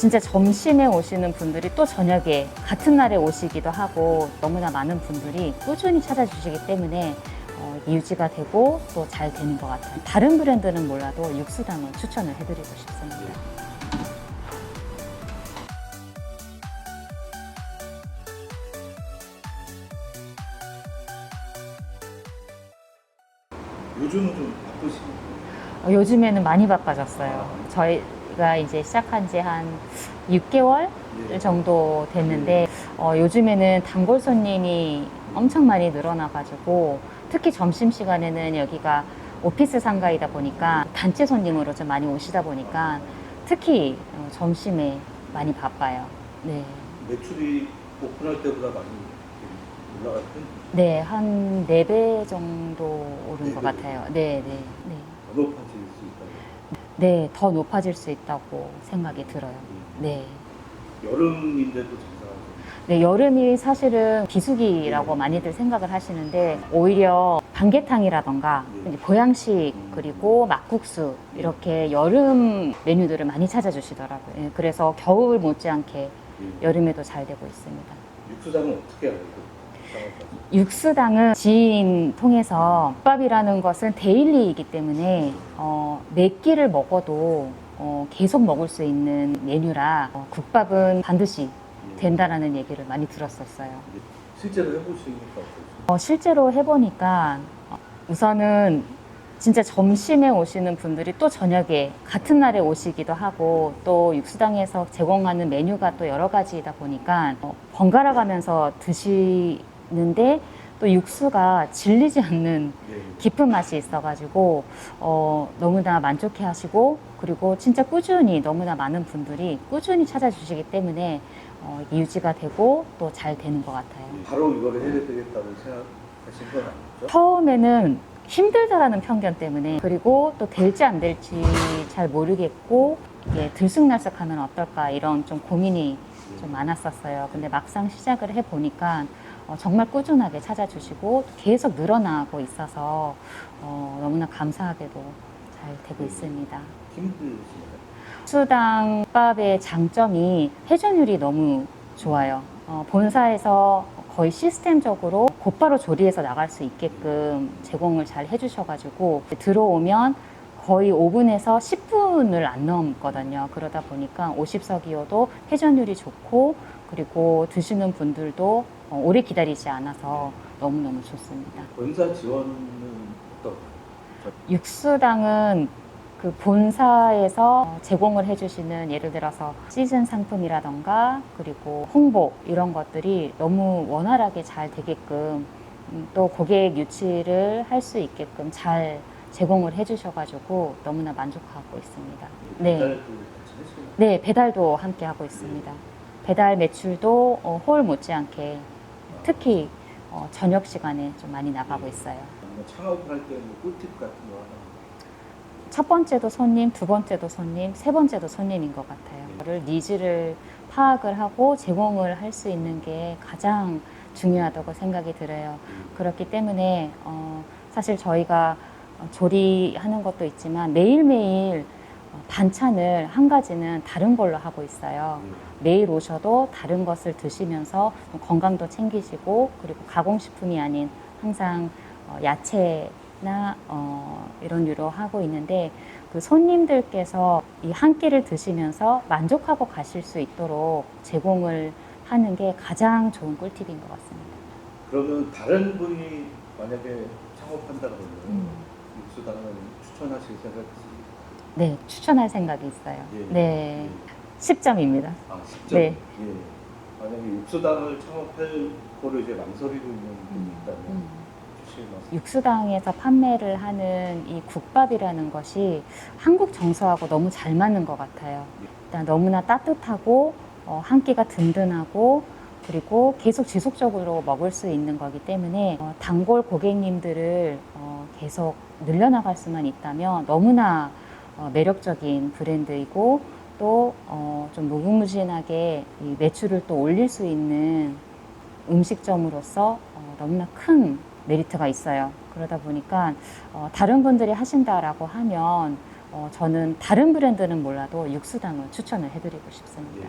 진짜 점심에 오시는 분들이 또 저녁에 같은 날에 오시기도 하고 너무나 많은 분들이 꾸준히 찾아주시기 때문에 어, 유지가 되고 또 잘 되는 것 같아요. 다른 브랜드는 몰라도 육수당을 추천을 해드리고 싶습니다. 요즘은 좀 바쁘시고 어, 요즘에는 많이 바빠졌어요. 저희 가 이제 시작한 지 한 6개월 예. 정도 됐는데 어, 요즘에는 단골 손님이 엄청 많이 늘어나가지고 특히 점심 시간에는 여기가 오피스 상가이다 보니까 단체 손님으로 좀 많이 오시다 보니까 특히 어, 점심에 많이 바빠요. 네, 매출이 오픈할 때보다 많이 올라갈 땐 네, 한 4배 정도 오른 네 것 배. 같아요. 네, 네, 네. 있다고. 네, 더 높아질 수 있다고 생각이 들어요. 네. 여름인데도 장사하고 네, 여름이 사실은 비수기라고 많이들 생각을 하시는데 오히려 반개탕이라던가 네. 이제 보양식 그리고 막국수 이렇게 여름 메뉴들을 많이 찾아주시더라고요. 예, 그래서 겨울 못지않게 예. 여름에도 잘 되고 있습니다. 육수장은 어떻게 알고? 육수당은 지인 통해서 국밥이라는 것은 데일리이기 때문에 어, 몇 끼를 먹어도 어, 계속 먹을 수 있는 메뉴라 어, 국밥은 반드시 예. 된다라는 얘기를 많이 들었었어요. 실제로 해보시니까? 어, 실제로 해보니까 어, 우선은 진짜 점심에 오시는 분들이 또 저녁에 같은 날에 오시기도 하고 또 육수당에서 제공하는 메뉴가 또 여러 가지이다 보니까 어, 번갈아 가면서 드시 는데 또 육수가 질리지 않는 예. 깊은 맛이 있어가지고 어, 너무나 만족해 하시고 그리고 진짜 꾸준히 너무나 많은 분들이 꾸준히 찾아주시기 때문에 어, 유지가 되고 또 잘 되는 것 같아요. 바로 이거를 해야 되겠다고 생각하신 건 아니죠? 처음에는 힘들다라는 편견 때문에 그리고 또 될지 안 될지 잘 모르겠고 이게 들쑥날쑥하면 어떨까 이런 좀 고민이 좀 많았었어요. 근데 막상 시작을 해 보니까 어, 정말 꾸준하게 찾아주시고 계속 늘어나고 있어서 어, 너무나 감사하게도 잘 되고 있습니다. 힘드시나요? 수당 밥의 장점이 회전율이 너무 좋아요. 어, 본사에서 거의 시스템적으로 곧바로 조리해서 나갈 수 있게끔 제공을 잘 해주셔가지고 들어오면 거의 5분에서 10분을 안 넘거든요. 그러다 보니까 50석이어도 회전율이 좋고 그리고 드시는 분들도 어, 오래 기다리지 않아서 너무너무 좋습니다. 본사 지원은 어떨까요? 육수당은 그 본사에서 제공을 해주시는 예를 들어서 시즌 상품이라던가 그리고 홍보 이런 것들이 너무 원활하게 잘 되게끔 음, 또 고객 유치를 할 수 있게끔 잘 제공을 해주셔가지고 너무나 만족하고 있습니다. 네. 네, 배달도 함께 하고 있습니다. 배달 매출도 어, 홀 못지않게 특히 어, 저녁 시간에 좀 많이 나가고 있어요. 아니면 창업을 할 때는 꿀팁 같은 거 하나 첫 번째도 손님, 두 번째도 손님, 세 번째도 손님인 것 같아요. 그를 니즈를 파악을 하고 제공을 할 수 있는 게 가장 중요하다고 생각이 들어요. 그렇기 때문에 어, 사실 저희가 어, 조리하는 것도 있지만 매일매일 어, 반찬을 한 가지는 다른 걸로 하고 있어요. 매일 오셔도 다른 것을 드시면서 좀 건강도 챙기시고 그리고 가공식품이 아닌 항상 어, 야채나 어, 이런 유로 하고 있는데 그 손님들께서 이 한 끼를 드시면서 만족하고 가실 수 있도록 제공을 하는 게 가장 좋은 꿀팁인 것 같습니다. 그러면 다른 분이 만약에 창업한다 그러면 음. 육수당은 추천하실 생각? 네, 추천할 생각이 있어요. 예. 네, 예. 10점입니다. 아, 진짜? 네. 예. 만약에 육수당을 창업할 거를 이제 망설이고 있는 분이 있다면 음. 주실 말씀. 육수당에서 판매를 하는 이 국밥이라는 것이 한국 정서하고 너무 잘 맞는 것 같아요. 일단 너무나 따뜻하고 어, 한 끼가 든든하고 그리고 계속 지속적으로 먹을 수 있는 거기 때문에 어, 단골 고객님들을 어, 계속 늘려나갈 수만 있다면 너무나 어, 매력적인 브랜드이고 또 어, 좀 무궁무진하게 이 매출을 또 올릴 수 있는 음식점으로서 어, 너무나 큰 메리트가 있어요. 그러다 보니까 어, 다른 분들이 하신다라고 하면 어, 저는 다른 브랜드는 몰라도 육수당을 추천을 해드리고 싶습니다.